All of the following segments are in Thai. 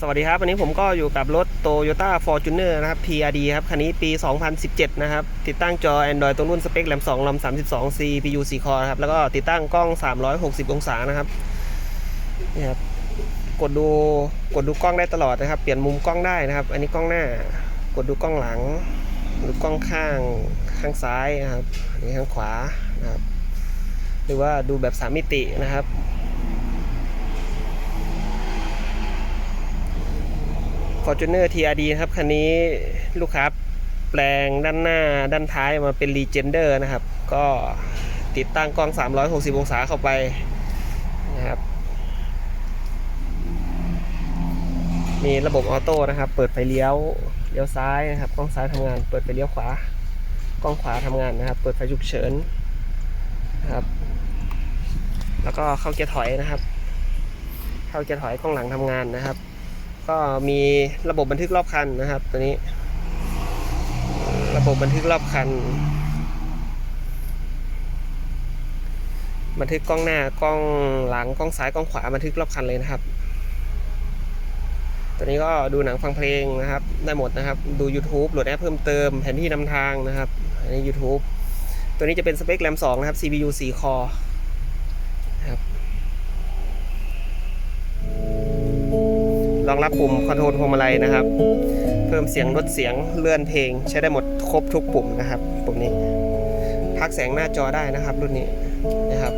สวัสดีครับ วันนี้ผมก็อยู่กับรถ Toyota Fortuner นะครับ TRD ครับ คันนี้ปี 2017 นะครับ ติดตั้งจอ Android ตัวรุ่นสเปคแรม2ลำ32 CPU 4คอนะครับ แล้วก็ติดตั้งกล้อง 360 องศานะครับนี่ครับ กดดูกดดูกล้องได้ตลอดนะครับ เปลี่ยนมุมกล้องได้นะครับ อันนี้กล้องหน้ากดดูกล้องหลังดูกล้องข้างข้างซ้ายนะครับอันนี้ข้างขวานะครับ หรือว่าดูแบบสามมิตินะครับ Fortuner TRD นะครับ คันนี้ลูกค้าแปลงด้านหน้าด้านท้ายมาเป็น Legender นะครับ ก็ติดตั้งกล้อง 360 องศาเข้าไปนะครับ มีระบบออโต้นะครับ เปิดไฟเลี้ยวเลี้ยวซ้ายนะครับ กล้องซ้ายทำงาน เปิดไฟเลี้ยวขวา กล้องขวาทำงานนะครับ เปิดไฟฉุกเฉินนะครับ แล้วก็เข้าเกียร์ถอยนะครับ เข้าเกียร์ถอยกล้องหลังทำงานนะครับ ก็มีระบบบันทึกรอบคันนะครับ ตัวนี้ ระบบบันทึกรอบคัน บันทึกกล้องหน้ากล้องหลังกล้องซ้ายกล้องขวาบันทึกรอบคันเลยนะครับ ตัวนี้ก็ดูหนังฟังเพลงนะครับ ได้หมดนะครับ ดู YouTube โหลดแอปเพิ่มเติมแผนที่นำทางนะครับ อันนี้ YouTube ตัวนี้จะเป็นสเปคแรม2นะครับ CPU 4 คอนะครับ รองรับปุ่มคอนโทรลพวงมาลัยนะครับ เพิ่มเสียงลดเสียงเลื่อนเพลง ใช้ได้หมดครบทุกปุ่มนะครับ ปุ่มนี้ พักแสงหน้าจอได้นะครับ รุ่นนี้นะครับ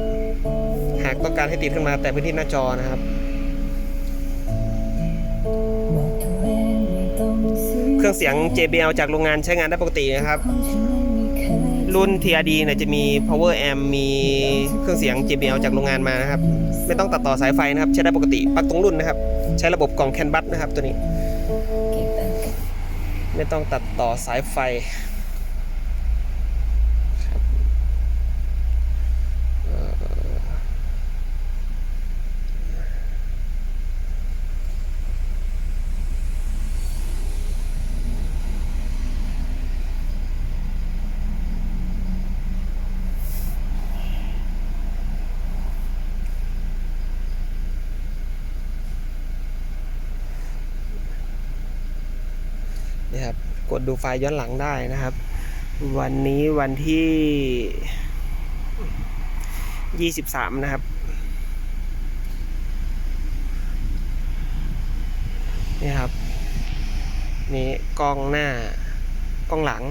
หากต้องการให้ติดขึ้นมาแต่พื้นที่หน้าจอนะครับเครื่องเสียง JBL จากโรงงานใช้งานได้ปกตินะครับ รุ่น TRD เนี่ยจะมี power amp มีเครื่องเสียง JBL จากโรงงานมานะครับ ไม่ต้องตัดต่อสายไฟนะครับ ใช้ได้ปกติปลั๊กตรงรุ่นนะครับ ใช้ระบบกล่องแคนบัสนะครับตัวนี้ ไม่ต้องตัดต่อสายไฟ นี่ครับ กดดูไฟล์ย้อนหลังได้นะครับ วันนี้วันที่ 23 นะครับนี่ครับ นี่กล้องหน้ากล้องหลัง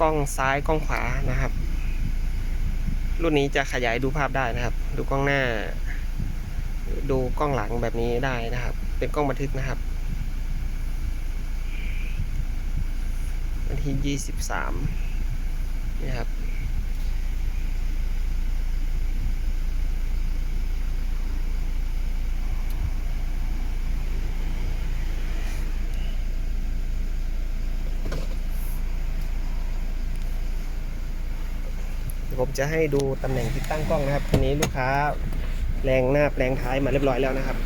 กล้องซ้ายกล้องขวานะครับ รุ่นนี้จะขยายดูภาพได้นะครับ ดูกล้องหน้า ดูกล้องหลังแบบนี้ได้นะครับ เป็นกล้องบันทึกนะครับ วันที่ 23นี่ครับผมจะให้ดูตำแหน่งติดตั้งกล้องนะครับคันนี้ลูกค้าแปลงหน้าแปลงท้ายมาเรียบร้อยแล้วนะครับ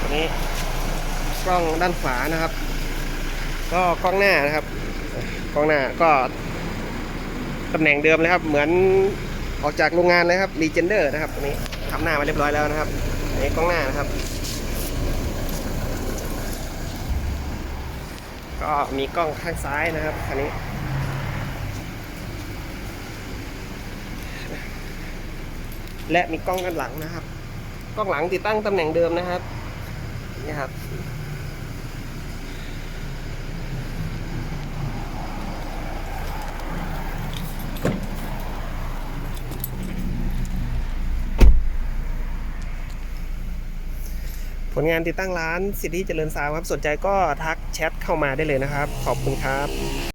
ตัวนี้ กล้องด้านขวานะครับ ก็กล้องหน้านะครับ กล้องหน้าก็ตำแหน่งเดิมเลยครับ เหมือนออกจากโรงงานเลยครับ Legender นะครับตัวนี้ทำหน้ามาเรียบร้อยแล้วนะครับอันนี้กล้องหน้านะครับ ก็มีกล้องข้างซ้ายนะครับคันนี้และมีกล้องด้านหลังนะครับ กล้องหลังติดตั้งตำแหน่งเดิมนะครับ นี่ครับ ผลงานติดตั้งร้านสิทธิเจริญซาวครับ สนใจก็ทักแชทเข้ามาได้เลยนะครับ ขอบคุณครับ